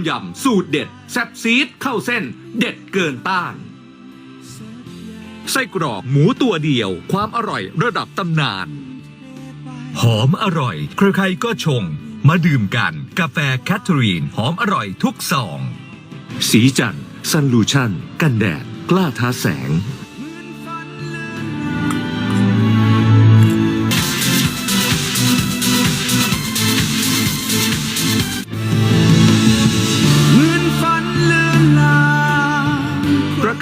ำยำสูตรเด็ด แซ่บซีดเข้าเส้น เด็ดเกินต้าน ไส้กรอกหมูตัวเดียว ความอร่อยระดับตำนาน หอมอร่อย ใครๆก็ชง มาดื่มกัน กาแฟแคทเธอรีน หอมอร่อยทุกซอง สีจันซันลูชั่น กันแดด กล้าท้าแสง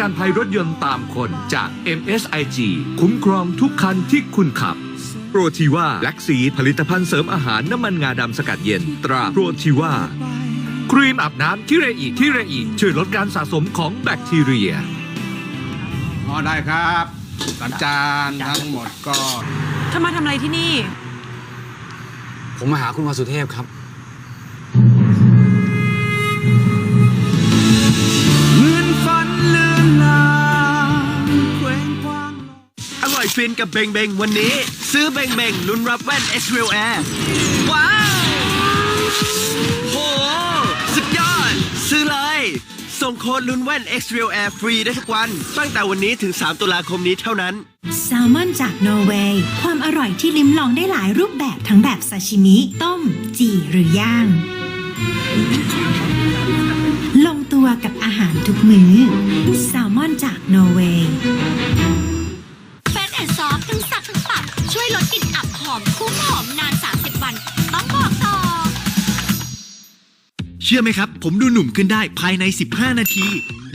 ประกันภัยรถยนต์ตามคนจาก MSIG คุ้มครองทุกคันที่คุณขับ โปรทีว่าแล็กซีผลิตภัณฑ์เสริมอาหารน้ำมันงาดำสกัดเย็น ตราโปรทีว่าครีมอาบน้ำที่เรอีที่เรอีช่วยลดการสะสมของแบคทีเรียอ๋อได้ครับสัญจานทั้งหมดก็เธอมาทำอะไรที่นี่ ผมมาหาคุณวาสุเทพครับ ฟินกับเบงเบงวันนี้ ซื้อเบงเบงลุ้นรับแว่น x r e a l Air ว้าว โห สุดยอด ซื้อเลย ส่งโค้ดลุ้นแว่น x r e a l Air ฟรีได้ทุกวัน ตั้งแต่วันนี้ถึง 3 ตุลาคมนี้เท่านั้น แซลมอนจากนอร์เวย์ ความอร่อยที่ลิ้มลองได้หลายรูปแบบทั้งแบบซาชิมิ ต้ม จี่หรือย่างลงตัวกับอาหารทุกมื้อแซลมอนจากนอร์เวย์ ชื่อไหมครับ ผมดูหนุ่มขึ้นได้ภายใน 15 นาที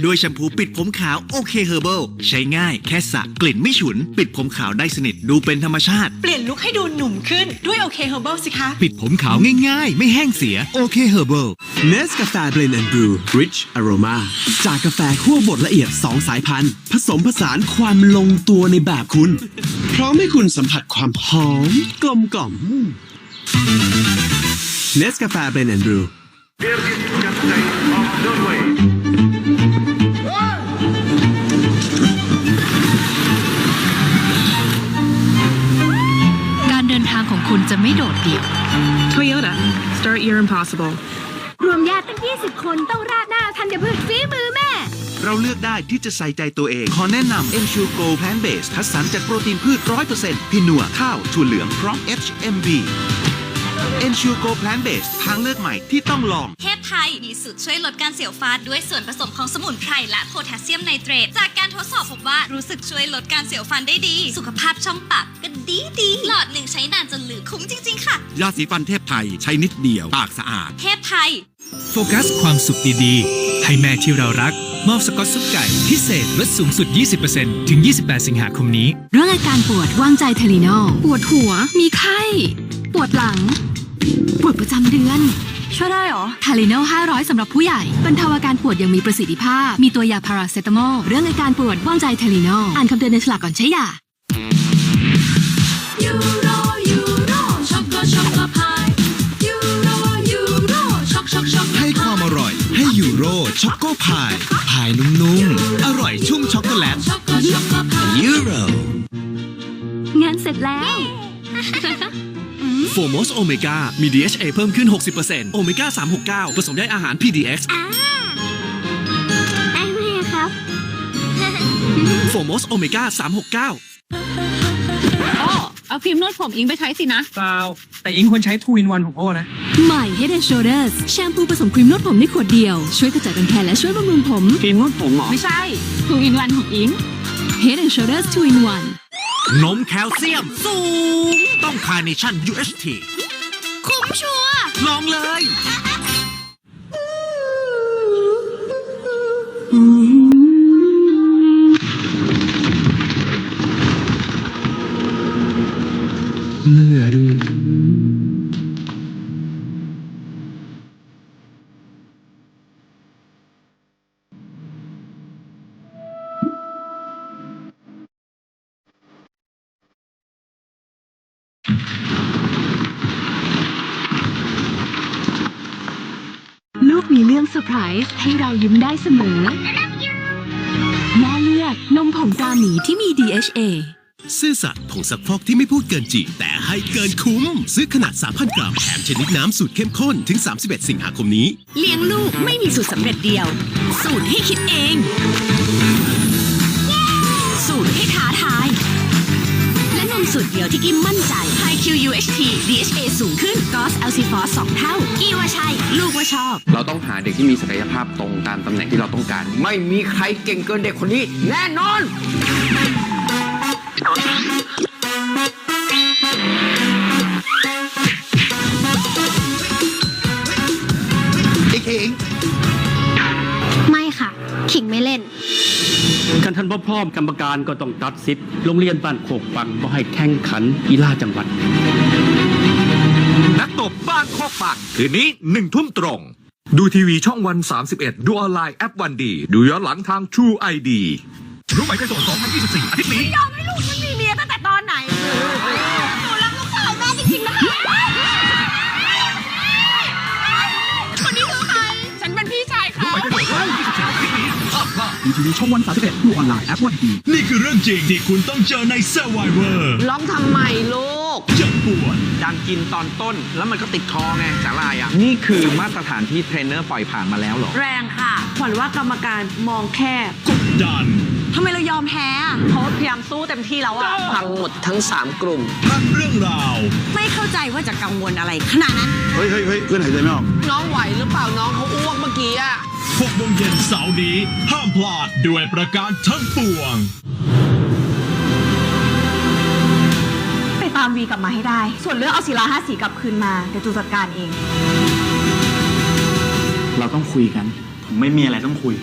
ด้วยแชมพูปิดผมขาวโอเคเฮอร์เบิลใช้ง่ายแค่สระกลิ่นไม่ฉุน ปิดผมขาวได้สนิทดูเป็นธรรมชาติ เปลี่ยนลุคให้ดูหนุ่มขึ้นด้วยโอเคเฮอร์เบิลสิคะ ปิดผมขาวง่ายๆ ไม่แห้งเสียโอเคเฮอร์เบิลเนสกาแฟเบรนด์บรู Rich Aroma จากกาแฟคั่วบดละเอียด 2 สายพันธุ์ ผสมผสานความลงตัวในแบบคุณ พร้อมให้คุณสัมผัสความหอมกลมกล่อมเนสกาแฟเบรนด์บรู การเดินทางของคุณจะไม่โดดเดี่ยว Toyota start your impossible รวมญาติตั้ง 20 คนต้องราดหน้าทันยพืชฝีมือแม่ เราเลือกได้ที่จะใส่ใจตัวเอง ขอแนะนำ Ensure Go Plant Base คัดสรรจากโปรตีนพืช 100%พินัวข้าวถั่วเหลืองพร้อม HMB Ensure Go Plant Base ทางเลือกใหม่ที่ต้องลอง เทพไทย มีสูตรช่วยลดการเสียวฟาดด้วยส่วนผสมของสมุนไพรและโพแทสเซียมไนเตรต จากการทดสอบพบว่ารู้สึกช่วยลดการเสียวฟันได้ดี สุขภาพช่องปากก็ดีดีหลอดหนึ่งใช้นานจนเหลือคุ้มจริง ๆ ค่ะ ยาสีฟันเทพไทยใช้นิดเดียวปากสะอาด เทพไทย โฟกัสความสุขดีๆ ให้แม่ที่เรารักมอบสกอตซุปไก่ พิเศษลดสูงสุด 20%ถึง 28 สิงหาคมนี้ เรื่องอาการปวดวางใจเทลีนอลปวดหัว มีไข้ป วดหลัง ปวดประจำเดือน ช่วยได้หรอ ทาลิโน500 สำหรับผู้ใหญ่ บรรเทาอาการปวดอย่างมีประสิทธิภาพ มีตัวยาพาราเซตามอล เรื่องอาการปวดวางใจเทลีนอล อ่านคำเตือนในฉลากก่อนใช้ยา ยูโร ยูโร ช็อกโกช็อกโกพาย ยูโร ยูโร ช็อกช็อกช็อกให้ความอร่อยให้ยูโรช็อกโกพายพายนุ่มๆ อร่อยชุ่มช็อกโกแลตช็อกโกช็อกโกพาย ยูโร งานเสร็จแล้ว โฟมอสโอเมก้ามี DHA เพิ่มขึ้น 60%โอเมก้า369 ผสมได้อาหาร PDX อ่าไอ้แม่ครับ โฟมอสโอเมก้า369อ๋อเอาครีมนวดผมอิงไปใช้สินะ เปล่าแต่อิงควรใช้2 in 1ของโอ้นะ ใหม่ Head and Shoulders แชมพูผสมครีมนวดผมในขวดเดียว ช่วยกระจัดรังแคและช่วยบำรุงผม ครีมนวดผมเหรอ ไม่ใช่ทูอินวันของอิง Head and Shoulders 2 in 1 นมแคลเซียมสูง ต้องคาร์เนชั่น UHT คุ้มชัวร์ลองเลย ลูกมีเรื่องเซอร์ไพรส์ให้เรายิ้มได้เสมอ แม่เลือกนมผงตราหมีที่มี DHA ซื่อสัตย์ผงซักฟอกที่ไม่พูดเกินจริงแต่ให้เกินคุ้ม ซื้อขนาด 3,000 กรัมแถมชนิดน้ำสูตรเข้มข้นถึง 31 สิงหาคมนี้ เลี้ยงลูกไม่มีสูตรสำเร็จเดียว สูตรให้คิดเอง สูตรให้ท้าทายและนม สูตรเดียวที่กิมมั่นใจ High QUHT DHA สูงขึ้น GOS l c f o s 2เท่า กี้ว่าใช่ ลูกว่าชอบ เราต้องหาเด็กที่มีศักยภาพตรงตามตำแหน่งที่เราต้องการ ไม่มีใครเก่งเกินเด็กคนนี้ แน่นอนไม่ค่ะ ขิงไม่เล่น กันทันพ่อพ่อมกรรมการก็ต้องตัดสิทธิ์โรงเรียนบ้านโคกปังก็ให้แข่งขันกีฬาจังหวัด นักตบบ้านโคกปังคืนนี้หนึ่งทุ่มตรง ดูทีวีช่องวัน 31 ดูออนไลน์แอปวันดี ดูย้อนหลังทาง True ID รู้ไหมจะส่ง2024 อาทิตย์นี้ยอมให้ลูกฉัน ดดูทีวีช่องวัน 31 ดูออนไลน์แอปวันดีนี่คือเรื่องจริงที่คุณต้องเจอใน Survivor ร้องทำไมลูกเจ็บปวดดังกินตอนต้น แล้วมันก็ติดคอไงสาลายอะ นี่คือมาตรฐานที่เทรนเนอร์ปล่อยผ่านมาแล้วเหรอ แรงค่ะขวัญว่ากรรมการมองแค่กดดันทำไมเรายอมแพ้อะเขาพยายามสู้เต็มที่แล้วอะพังหมดทั้ง 3 กลุ่ม ทั้งเรื่องราว ไม่เข้าใจว่าจะกังวลอะไรขนาดนั้น เฮ้ยเฮ้ยเฮ้ยเพื่อนหายใจไม่ออก น้องไหวหรือเปล่าน้องเขาอ้วกเมื่อกี้อะ 6โมงเย็นเสาร์นี้ ห้ามพลาดด้วยประการทั้งปวง ไปตามวีกลับมาให้ได้ ส่วนเรื่องเอาศิลาห้าสีกลับคืนมา เดี๋ยวจูจัดการเอง เราต้องคุยกัน ผมไม่มีอะไรต้องคุย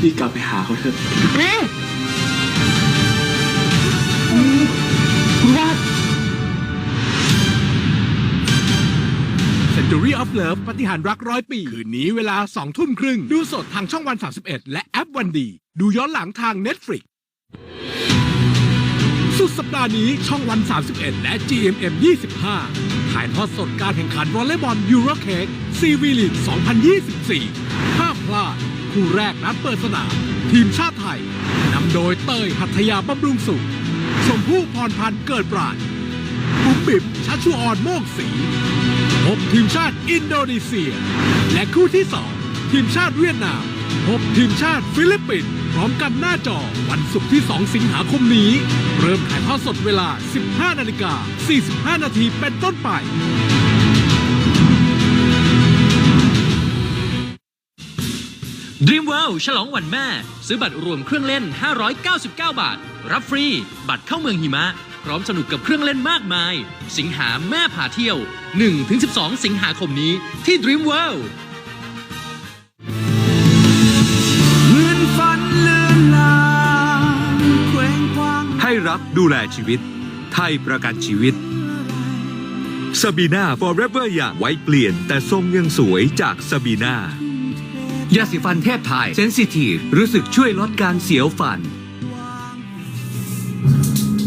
พี่กลับไปหาเขาเถอะ Century of Love ปฏิหารรักร้อยปี คืนนี้เวลา2ทุ่มครึ่ง ดูสดทางช่องวัน 31 และแอปวันดี ดูย้อนหลังทาง Netflix สุดสัปดาห์นี้ช่องวัน 31 และ GMM 25 ถ่ายทอดสดการแข่งขันวอลเลย์บอลยูโรเค้กซีวีลีก2024 ห้ามพลาด คู่แรกนัดเปิดสนาม ทีมชาติไทย นำโดยเต้ยหัทยาบำรุงสุขชมพู่พรพันธ์เกิดปราดบุ๋มบิ๋มชัชชุออนโมกศรี พบทีมชาติอินโดนีเซีย และคู่ที่ 2 ทีมชาติเวียดนาม พบทีมชาติฟิลิปปินส์พร้อมกันหน้าจอวันศุกร์ที่ 2 สิงหาคมนี้ เริ่มถ่ายทอดสดเวลา 15 นาฬิกา 45 นาทีเป็นต้นไป Dream World ฉลองวันแม่ ซื้อบัตรรวมเครื่องเล่น 599 บาท รับฟรี บัตรเข้าเมืองหิมะ พร้อมสนุกกับเครื่องเล่นมากมาย สิงหาแม่พาเที่ยว 1-12 สิงหาคมนี้ที่ Dream World เหมือนฝันเลือนลางเคว้งคว้างให้รักดูแลชีวิต ไทยประกันชีวิตซาบีนา forever อย่างไว้เปลี่ยน แต่ทรงยังสวยจากซาบีนายาสีฟันเทพไทยเซนซิทีฟรู้สึกช่วยลดการเสียวฟัน